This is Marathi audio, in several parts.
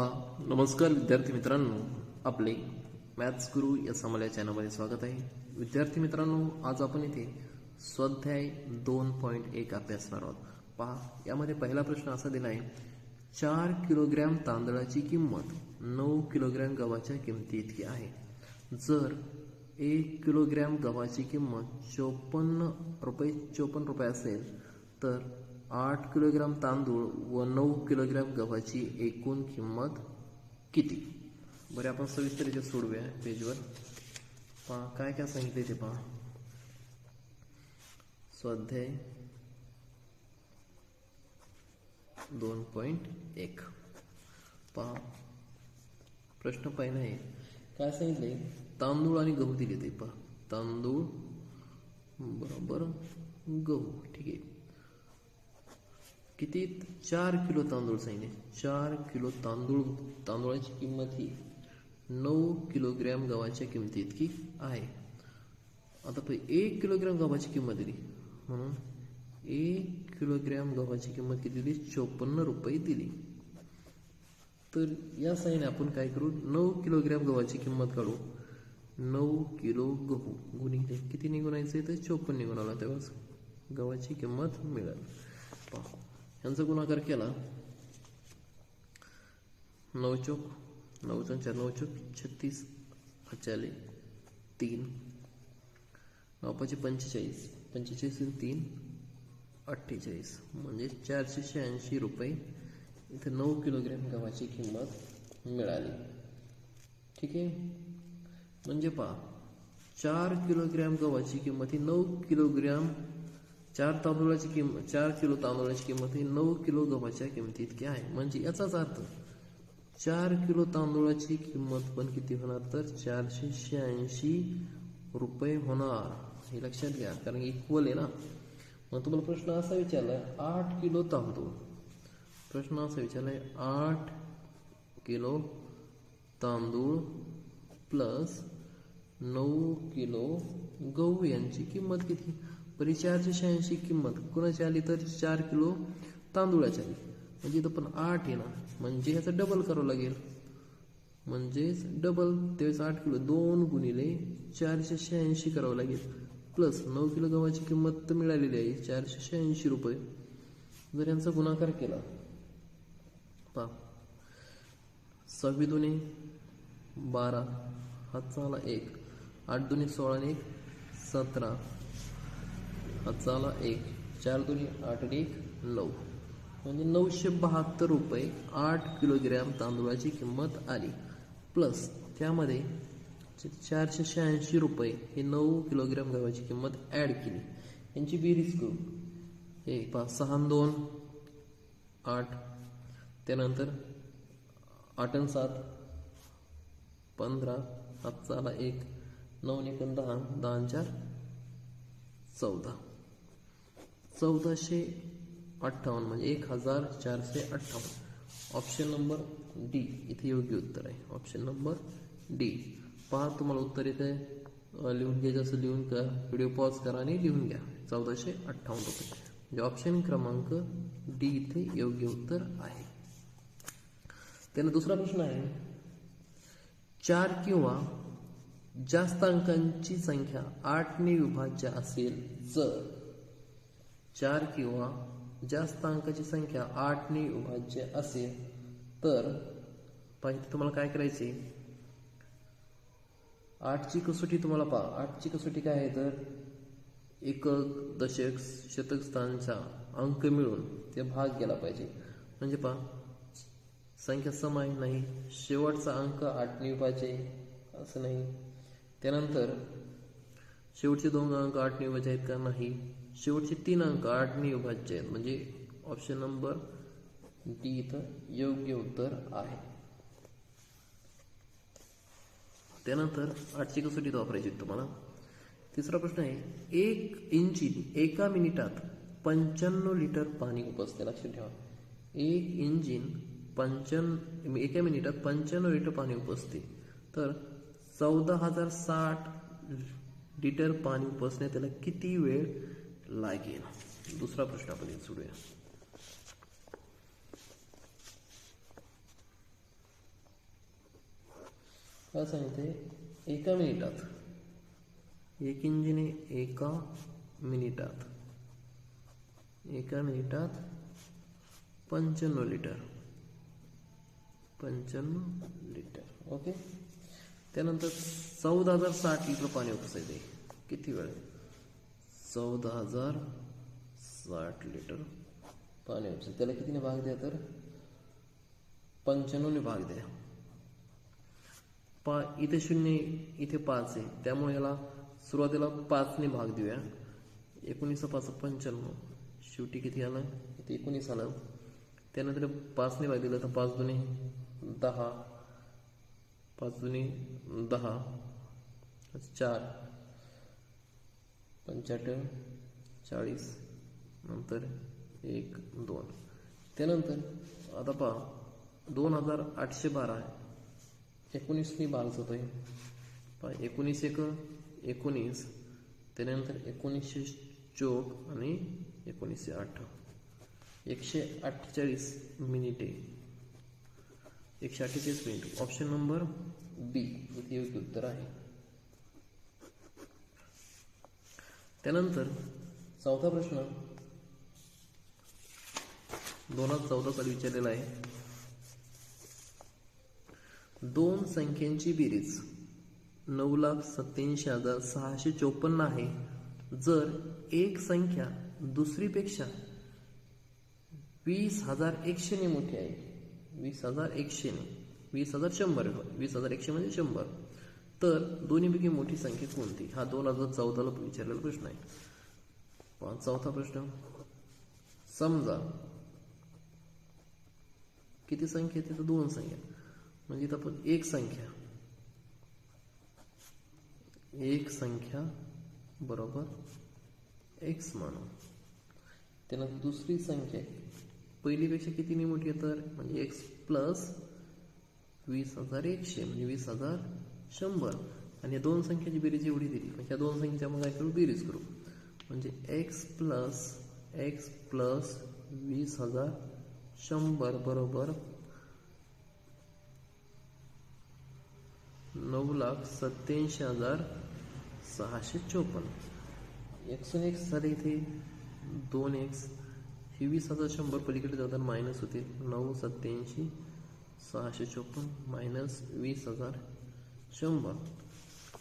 पहा. नमस्कार विद्यार्थी मित्रांनो. आपले मॅथ्स गुरु या समाल्या चॅनलमध्ये स्वागत आहे. विद्यार्थी मित्रांनो आज आपण इथे स्वाध्याय दोन पॉईंट एक अभ्यासणार आहोत. पहा यामध्ये पहिला प्रश्न असा दिला आहे चार किलोग्रॅम तांदळाची किंमत नऊ किलोग्रॅम गव्हाच्या किमती इतकी आहे. जर एक किलोग्रॅम गव्हाची किंमत चोपन्न रुपये चोपन्न रुपये असेल तर आठ किलोग्राम तांदूळ व नऊ किलोग्राम गव्हाची एकूण किंमत किती? बरे आपण सविस्तर याच्यात सोडूया पेजवर. पहा काय काय सांगितले ते पहा. स्वाध्याय दोन पॉईंट एक. पहा प्रश्न पहिला आहे काय सांगितले तांदूळ आणि गहू दिले ते पहा. तांदूळ बरोबर गहू ठीक आहे. किती चार किलो तांदूळ सांगितले? चार किलो तांदूळ तांदूळाची किंमत ही नऊ किलोग्रॅम गव्हाच्या किमती इतकी आहे. आता पहिले एक किलोग्रॅम गव्हाची किंमत दिली. म्हणून एक किलोग्रॅम गव्हाची किंमत किती दिली? चोपन्न रुपये दिली. तर या साईने आपण काय करू? नऊ किलोग्रॅम गव्हाची किंमत काढू. नऊ किलो गहू. गुणिले किती निघून यायचं? तर चोपन्न निघून आला. तेव्हाच गव्हाची किंमत मिळेल. पाहू. यांचा गुणाकार केला. नऊ चौक नऊ चार नऊ चौक छत्तीस अचाले तीन. नऊ पाचशे पंचेचाळीस पंचेचाळीस तीन अठ्ठेचाळीस. म्हणजे चारशे शहाऐंशी रुपये इथे नऊ किलोग्रॅम गव्हाची किंमत मिळाली. ठीक आहे? म्हणजे पहा चार किलोग्रॅम गव्हाची किंमत ही नऊ किलोग्रॅम चार तांदूळाची किंमत चार किलो तांदूळाची किंमत ही नऊ किलो गव्हाच्या किमती इतकी आहे. म्हणजे याचाच अर्थ चार किलो तांदूळाची किंमत पण किती होणार? तर चारशे शहाऐंशी रुपये होणार. हे लक्षात घ्या कारण इक्वल आहे ना. मग तुम्हाला प्रश्न असा विचारलाय आठ किलो तांदूळ. प्रश्न असा विचारलाय आठ किलो तांदूळ प्लस नऊ किलो गहू यांची किंमत किती? बरी चारशे शहाऐंशी किंमत. कोणाची आली तर चार किलो तांदूळाची आली. म्हणजे इथं पण आठ आहे ना. म्हणजे ह्याचं डबल करावं लागेल. म्हणजेच डबल त्यावेळेस आठ किलो दोन गुणिले चारशे शहाऐंशी करावं लागेल. प्लस नऊ किलो गव्हाची किंमत तर मिळालेली आहे चारशे शहाऐंशी रुपये. जर यांचा गुणाकार केला. पा सव्वी दोन्ही बारा. हातचा आला एक. आठ दोन्ही सोळा आणि एक सतरा. हातचा एक चार दोन्ही आठ आणि एक नऊ. म्हणजे नऊशे बहात्तर रुपये आठ किलोग्रॅम तांदूळाची किंमत आली. प्लस त्यामध्ये चारशे शहाऐंशी रुपये हे नऊ किलोग्रॅम गव्हाची किंमत ॲड केली. यांची बेरीज करू. हे पाच सहा दोन आठ. त्यानंतर आठ आणि सात पंधरा सात चाला एक नऊ आणि एक दहा दहा आणि चार चौदा. चौदाशे अठ्ठावन्न म्हणजे एक हजार चारशे अठ्ठावन्न. ऑप्शन नंबर डी इथे योग्य उत्तर आहे. ऑप्शन नंबर डी पहा तुम्हाला उत्तर इथे लिहून घ्यायचं असं लिहून का व्हिडिओ पॉज करा आणि लिहून घ्या. चौदाशे अठ्ठावन्न रुपये म्हणजे ऑप्शन क्रमांक डी इथे योग्य उत्तर आहे. त्यानं दुसरा प्रश्न आहे. चार किंवा जास्त अंकांची संख्या आठने विभाज्य असेल जर चार किंवा जास्त अंकाची संख्या आठने विभाज्य असेल तर पाहिजे तुम्हाला काय करायचे? आठची कसोटी तुम्हाला पहा. आठची कसोटी काय आहे? तर एकक दशक शतक स्थानचा अंक मिळून ते भाग गेला पाहिजे. म्हणजे पहा संख्या समाय नाही. शेवटचा अंक आठने विभाज्य असं नाही. त्यानंतर शेवटचे दोन अंक आठने विभाज्य आहेत का? नाही. शेवटचे तीन अंक आठने विभाज्य आहेत. म्हणजे ऑप्शन नंबर डी इथं योग्य उत्तर आहे. त्यानंतर आठची कसोटीत वापरायची तुम्हाला. तिसरा प्रश्न आहे एक इंजिन एका मिनिटात पंच्याण्णव लिटर पाणी उपसते लक्षात ठेवा. एक इंजिन पंच्याण्णव एका मिनिटात पंच्याण्णव लिटर पाणी उपसते तर चौदा हजार साठ लिटर पाणी उपसण्यात त्याला किती वेळ लागेल दुसरा प्रश्न आपण इथे सोडूया काय सांगते एका मिनिटात एक इंजिने एका मिनिटात एका मिनिटात पंच्याण्णव लिटर पंच्याण्णव लिटर ओके त्यानंतर चौदा हजार साठ लिटर पाणी उपसायचं आहे किती वेळ चौदा हजार साठ लिटर पाणी उपसायचं त्याला कितीने भाग द्या तर? पंच्याण्णवने भाग द्या. पा इथे शून्य इथे पाच आहे. त्यामुळे याला सुरुवातीला पाचने भाग देऊया. एकोणीस पाच पंच्याण्णव. शेवटी किती आलं? इथे एकोणीस आलं. त्यानंतर पाचने भाग दिलं तर पाच दुने दहा. पाच दुने दहा. चार. पंच्याहत्तर चाळीस नंतर एक दोन. त्यानंतर आता पहा दोन हजार आठशे बारा आहे. एकोणीसनी होत आहे पहा एकोणीस एक एकोणीस त्यानंतर एकोणीसशे चोक आणि एकोणीसशे आठ. एकशे अठ्ठेचाळीस मिनिटे. एकशे अठ्ठेचाळीस मिनिट. ऑप्शन नंबर बी योग्य उत्तर आहे. त्यानंतर चौथा प्रश्न दोन हजार चौदा साली विचारलेला आहे. दोन संख्यांची बेरीज नऊ लाख सत्याऐंशी हजार सहाशे चोपन्न आहे. जर एक संख्या दुसरीपेक्षा वीस हजार एकशेने मोठी आहे. वीस हजार एकशेने. वीस हजार शंभर. वीस हजार एकशे म्हणजे शंभर. तर दोन्हीपैकी मोठी संख्या कोणती? हा दोन हजार चौदाला विचारलेला प्रश्न आहे. चौथा प्रश्न. समजा किती संख्या तिथं दोन संख्या. म्हणजे इथं आपण एक संख्या. एक संख्या बरोबर एक्स मानू. त्यानंतर दुसरी संख्या. पहिलीपेक्षा कितीने मोठी आहे तर? म्हणजे एक्स प्लस वीस हजार एकशे. म्हणजे वीस हजार शंभर. आणि या दोन संख्याची बेरीज एवढी दिली. म्हणजे या दोन संख्येच्या मग काय करू? बेरीज करू. म्हणजे एक्स प्लस एक्स प्लस वीस हजार शंभर बरोबर नऊ लाख सत्याऐंशी हजार सहाशे चोपन्न. एक्स आणि एक्स झाले इथे दोन एक्स ही वीस हजार शंभर पलीकडे जाताना मायनस होते. नऊ सत्याऐंशी सहाशे चोपन्न. मायनस वीस हजार शंभर.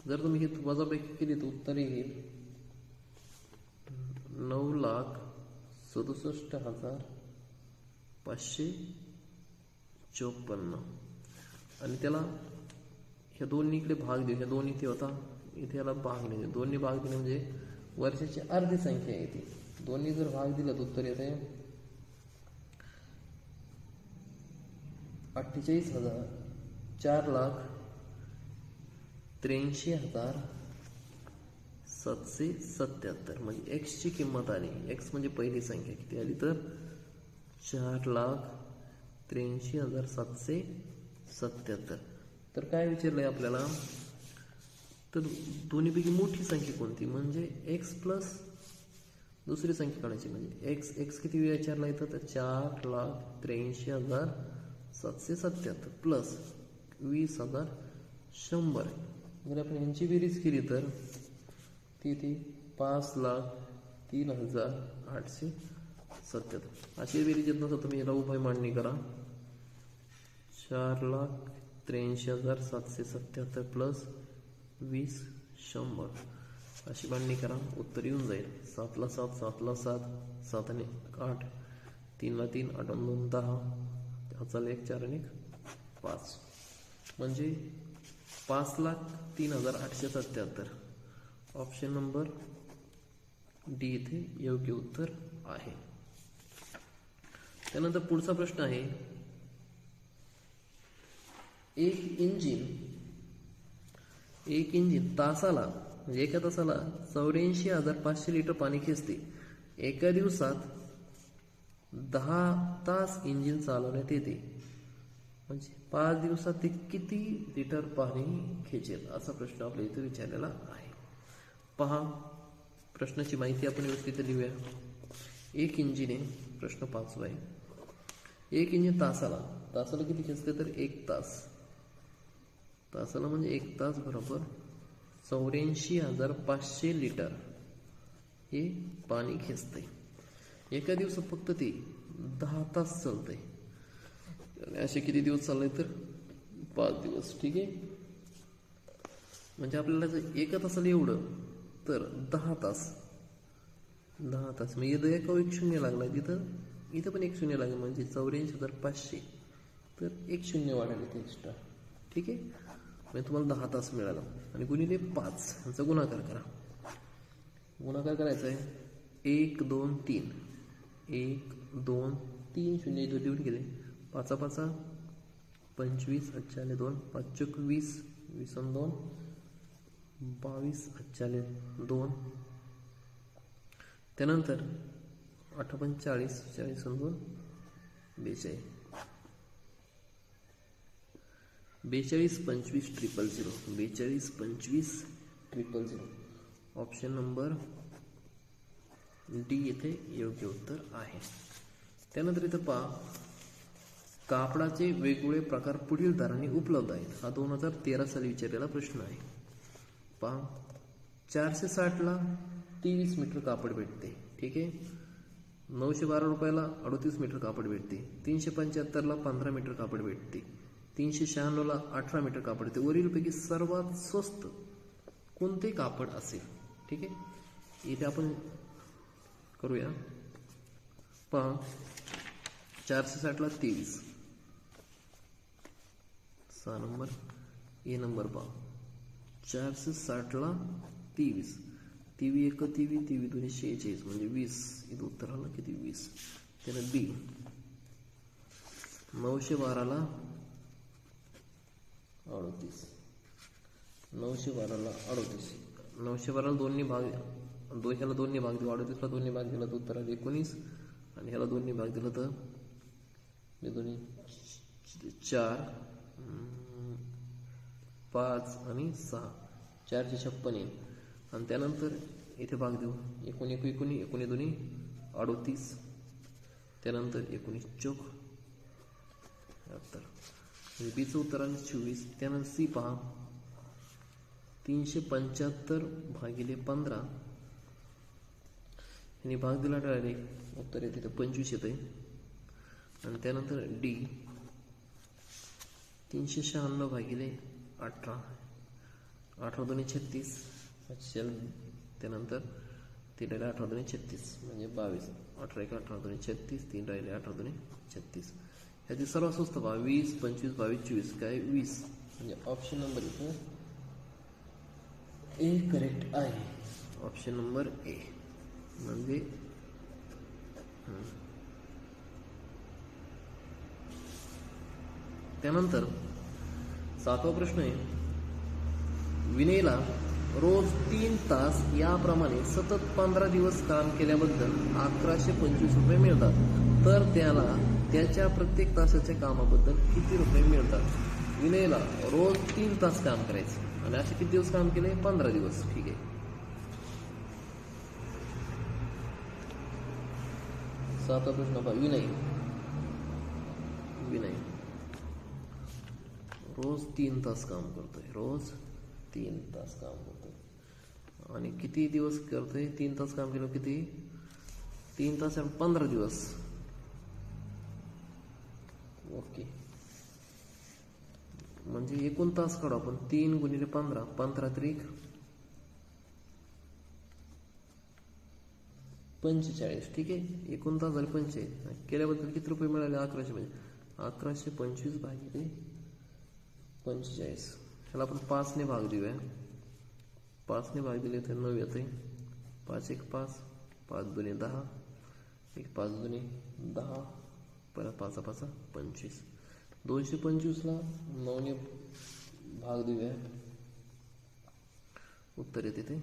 जर तुम्ही हे वजापैकी केली तर उत्तर येईल. नऊ लाख सदुसष्ट हजार पाचशे चोपन्न. आणि त्याला ह्या दोन्हीकडे भाग देऊ. ह्या दोन इथे होता इथे याला भाग नाही देऊ. दोन्ही भाग दिले म्हणजे वर्षाची अर्धी संख्या येते दोन्ही जर भाग दिला तर उत्तर येते अठ्ठेचाळीस हजार चार लाख त्र्याऐंशी हजार सातशे सत्याहत्तर म्हणजे एक्सची किंमत आली. एक्स म्हणजे पहिली संख्या किती आली तर? चार लाख त्र्याऐंशी हजार सातशे सत्याहत्तर. तर काय विचारलंय आपल्याला? तर दोन्हीपैकी मोठी संख्या कोणती? म्हणजे एक्स प्लस दुसरी संख्या काढायची म्हणजे एक्स एक्स किती विचारला येतं तर चार लाख त्र्याऐंशी हजार सातशे सत्याहत्तर प्लस वीस हजार शंभर. जर आपण यांची बेरीज केली तर? ती ती पाच लाख तीन हजार आठशे सत्याहत्तर. अशी बेरीज येत नसतं तुम्ही याला उभय मांडणी करा. चार लाख त्र्याऐंशी हजार सातशे सत्याहत्तर प्लस वीस शंभर. अशी मांडणी करा. उत्तर येऊन जाईल. सातला सात सातला सात सात आणि आठ. तीनला तीन आठ दोन दहा. त्याचा एक चार आणि पाच. म्हणजे पाच लाख तीन हजार आठशे सत्याहत्तर. ऑप्शन नंबर डी इथे योग्य उत्तर आहे. त्यानंतर पुढचा प्रश्न आहे एक इंजिन एक इंजिन तासाला म्हणजे एका तासाला चौऱ्याऐंशी हजार पाचशे लिटर पाणी खेचते. एका दिवसात दहा तास इंजिन चालवण्यात येते. म्हणजे पाच दिवसात ते किती लिटर पाणी खेचेल असा प्रश्न आपल्या इथे विचारलेला आहे. पहा प्रश्नाची माहिती आपण व्यवस्थित लिहूया. एक इंजिन आहे प्रश्न पाचवा आहे एक इंजिन तासाला तासाला किती खेचते तर एक तास. तासाला म्हणजे एक तास बरोबर चौऱ्याऐंशी हजार पाचशे लिटर हे पाणी खेचते. एका दिवसात फक्त ते दहा तास चालतंय असे किती दिवस चालले तर? पाच दिवस ठीक आहे? म्हणजे आपल्याला जर एका तासाला एवढं तर दहा तास. दहा तास. म्हणजे इथं एका एक शून्य लागला तिथं इथं पण एक शून्य लागेल म्हणजे चौऱ्याऐंशी हजार पाचशे. तर एक शून्य वाढायला इथे एक्स्ट्रा ठीक आहे? म्हणजे तुम्हाला दहा तास मिळाला. आणि गुणिले पाच यांचा गुणाकार करा. गुणाकार करायचा आहे. एक दोन तीन. एक दोन तीन शून्य इथं लिहून गेले पाचा पाचा पंचवीस अठ्ठाले दोन पाच वीस वीस दोन बावीस अठ्ठाले दोन. त्यानंतर अठरा चाळीस दोन बेचाळीस. बेचाळीस पंचवीस ट्रिपल झिरो बेचाळीस पंचवीस triple zero option number D येथे योग्य उत्तर आहे. त्यानंतर इथं पहा कापडाचे वेगवेगळे प्रकार पुढील दराने उपलब्ध आहेत. हा दोन हजार तेरा साली विचारलेला प्रश्न आहे. पहा. चारशे साठला तेवीस मीटर कापड भेटते. ठीक आहे? नऊशे बारा रुपयाला अडतीस मीटर कापड भेटते. तीनशे पंच्याहत्तरला पंधरा मीटर कापड भेटते. तीनशे शहाण्णवला अठरा मीटर कापड येते वरीलपैकी सर्वात स्वस्त कोणते कापड असेल? ठीक आहे? इथे आपण करूया. पहा. चारशे साठला तेवीस सहा नंबर ए नंबर पहा. चारशे साठला तेवीस. तेवी एक तेवी तेवी दोन्ही शेहेचाळीस म्हणजे वीस. इथं उत्तर आलं किती? वीस. त्यानं बी. नऊशे बाराला अडतीस. नऊशे बाराला अडतीस. नऊशे बाराला दोन्ही भाग दो ह्याला दोन्ही भाग दिला अडतीसला दोन्ही भाग दिला तर उत्तर आलं एकोणीस. आणि ह्याला दोन्ही भाग दिला तर दोन्ही चार. पाच आणि सहा. चारशे छप्पन येईल. आणि त्यानंतर इथे भाग देऊ. एकोणी एक एकोणी एकोणी दोन्ही अडोतीस. त्यानंतर एकोणीस चौक. तर बीचं उत्तर आणि चोवीस. त्यानंतर सी पहा. तीनशे पंच्याहत्तर भागिले पंधरा. आणि भाग दिला डायरेक्ट उत्तर येते तर पंचवीस येते आणि त्यानंतर डी. तीनशे शहाण्णव भागिले अठरा. अठरा दोन्ही छत्तीस. पाचशे त्यानंतर तीन राहिले अठरा दोन्ही छत्तीस म्हणजे बावीस. अठरा एक अठरा दोन्ही छत्तीस तीन राहिले अठरा दोन्ही छत्तीस. ह्याची सर्वात स्वस्त पहा वीस पंचवीस बावीस चोवीस काय? वीस. म्हणजे ऑप्शन नंबर इथं ए करेक्ट आहे. ऑप्शन नंबर ए म्हणजे त्यानंतर सातवा प्रश्न आहे विनयला रोज तीन तास याप्रमाणे सतत पंधरा दिवस काम केल्याबद्दल अकराशे पंचवीस रुपये मिळतात. तर त्याला त्याच्या प्रत्येक तासाच्या कामाबद्दल किती रुपये मिळतात? विनयला रोज तीन तास काम करायचं. आणि असे किती दिवस काम केले? पंधरा दिवस. ठीक आहे. सातवा प्रश्न विनय रोज तीन तास काम करतोय रोज तीन तास काम करतोय. आणि किती दिवस करतोय? तीन तास काम केलं किती? तीन तास आणि पंधरा दिवस. ओके. म्हणजे एकूण तास काढू आपण. तीन गुणिले पंधरा. पंधरा त्रिक पंचेचाळीस. ठीक आहे? एकूण तास झाले पंचे केल्याबद्दल किती रुपये मिळाले? अकराशे म्हणजे अकराशे पंचवीस भागिले पंचेचाळीस. ह्याला आपण पाचने भाग देऊया. पाचने भाग दिले तर नऊ येते पाच एक पाच पाच दोन्ही दहा. एक पाच दोन्ही दहा. परत पाचा पाचा पंचवीस. दोनशे पंचवीसला नऊने भाग देऊया. उत्तर येते ते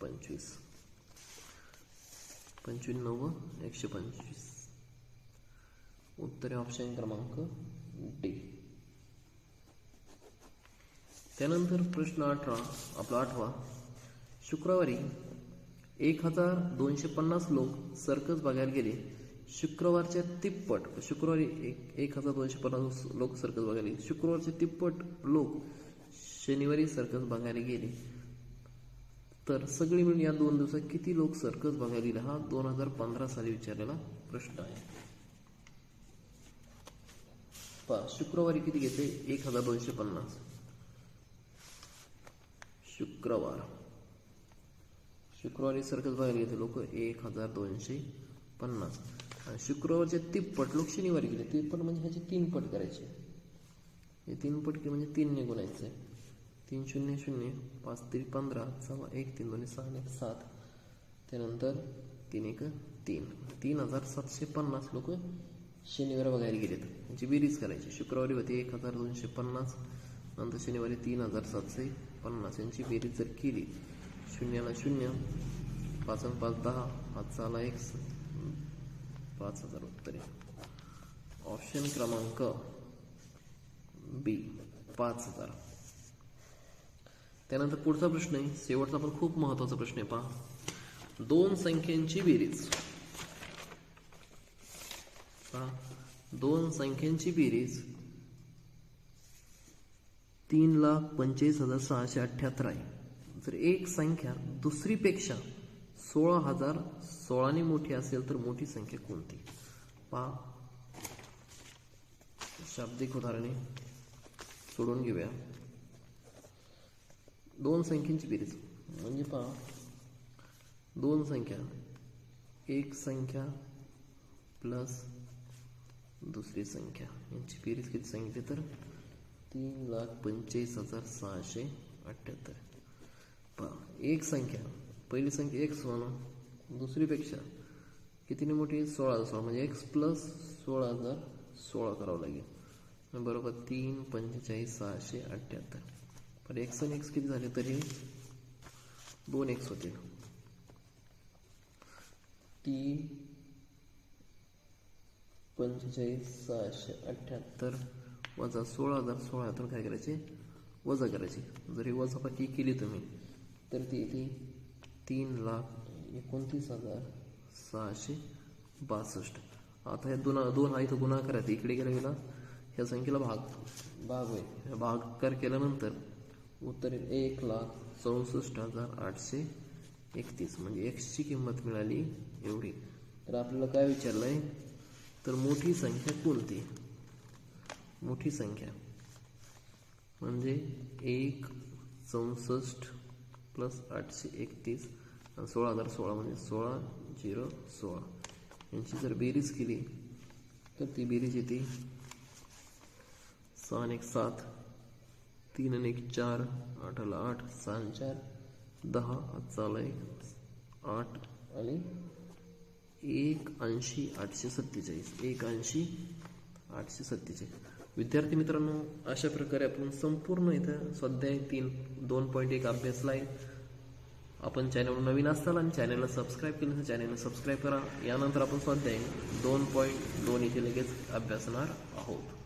पंचवीस. पंचवीस नव्व एकशे पंचवीस. उत्तर ऑप्शन क्रमांक डी. त्यानंतर प्रश्न अठरा आपला आठवा. शुक्रवारी एक हजार दोनशे पन्नास लोक सर्कस बघायला गेले. शुक्रवारच्या तिप्पट शुक्रवारी एक एक हजार दोनशे पन्नास लोक सर्कस बघायला गेले. शुक्रवारचे तिप्पट लोक शनिवारी सर्कस बघायला गेले. तर सगळी मिळून या दोन दिवसात किती लोक सर्कस बघायला गेले हा दोन हजार पंधरा साली विचारलेला प्रश्न आहे. पहा शुक्रवारी किती घेते एक हजार दोनशे पन्नास. शुक्रवार. शुक्रवारी सर्कस बघायला गेले लोक एक हजार दोनशे पन्नास. आणि शुक्रवारचे तिप्पट लोक शनिवारी गेले तिप्पट म्हणजे ह्याचे तीन पट करायचे. हे तीन पट की म्हणजे तीन निघून यायचं. आहे तीन शून्य शून्य पाच तरी पंधरा सहा एक तीन दोन सहा एक सात. त्यानंतर तीन एक तीन. तीन हजार सातशे पन्नास लोक शनिवार बघायला गेलेत. त्यांची बेरीज करायची. शुक्रवारी होती एक हजार दोनशे पन्नास नंतर शनिवारी तीन हजार सातशे पन्नास यांची बेरीज जर केली शून्याला शून्य पाच आणि पाच दहा पाच सहाला एक पाच हजार उत्तरे ऑप्शन क्रमांक बी पाच हजार. त्यानंतर पुढचा प्रश्न आहे शेवटचा पण खूप महत्त्वाचा प्रश्न आहे पहा. दोन संख्यांची बेरीज. दोन संख्यांची बेरीज. तीन लाख पंचेचाळीस हजार सहाशे अठ्ठ्याहत्तर आहे. जर एक संख्या दुसरीपेक्षा सोळा हजार सोळाने मोठी असेल तर मोठी संख्या कोणती? पहा. शाब्दिक उदाहरणे सोडून घेऊया. दोन संख्यांची बेरीज. म्हणजे पहा. दोन संख्या. एक संख्या प्लस दुसरी संख्या. यांची बेरीज किती सांगितली तर? तीन लाख पंचेचाळीस हजार सहाशे अठ्ठ्याहत्तर पहा एक संख्या. पहिली संख्या एक्स वन दुसरीपेक्षा कितीने मोठी? सोळा हजार सोळा. म्हणजे एक्स प्लस सोळा हजार सोळा करावं लागेल. बरोबर तीन पंचेचाळीस सहाशे अठ्ठ्याहत्तर पण एक्स आणि एक्स किती झाले तरी? दोन एक्स होतील तीन पंचेचाळीस सहाशे अठ्ठ्याहत्तर वजा सोळा हजार सोळा तर काय करायचे? वजा करायचे. जरी वजापाकी केली तुम्ही तर ती येते तीन लाख एकोणतीस हजार सहाशे बासष्ट. आता हे दोन दोन हा इथं गुणाकार आहे इकडे गेला गेला. ह्या संख्येला भाग भाग होईल भागकार केल्यानंतर उत्तर येईल एक लाख चौसष्ट हजार आठशे एकतीस. म्हणजे एक्सची किंमत मिळाली एवढी. तर आपल्याला काय विचारलं आहे तर मोठी संख्या कोणती? मोठी संख्या. म्हणजे एक चौसष्ट प्लस आठशे एकतीस आणि सोळा हजार सोळा म्हणजे सोळा झिरो सोळा. यांची जर बेरीज केली तर ती बेरीज येते सहा आणि एक सात तीन आणि एक चार आठाला आठ सहा चार दहा आजचा एक आठ आणि एक ऐंशी आठशे सत्तेचाळीस. एक ऐंशी आठशे सत्तेचाळीस. विद्यार्थी मित्रांनो अशा प्रकारे आपण संपूर्ण इथं स्वाध्याय तीन दोन पॉईंट एक अभ्यासला आहे आपण चॅनलवर नवीन असताल आणि चॅनलला सबस्क्राईब केलं तर चॅनलला सबस्क्राईब करा. यानंतर आपण स्वाध्याय दोन पॉईंट दोन इथे लगेच अभ्यासणार आहोत.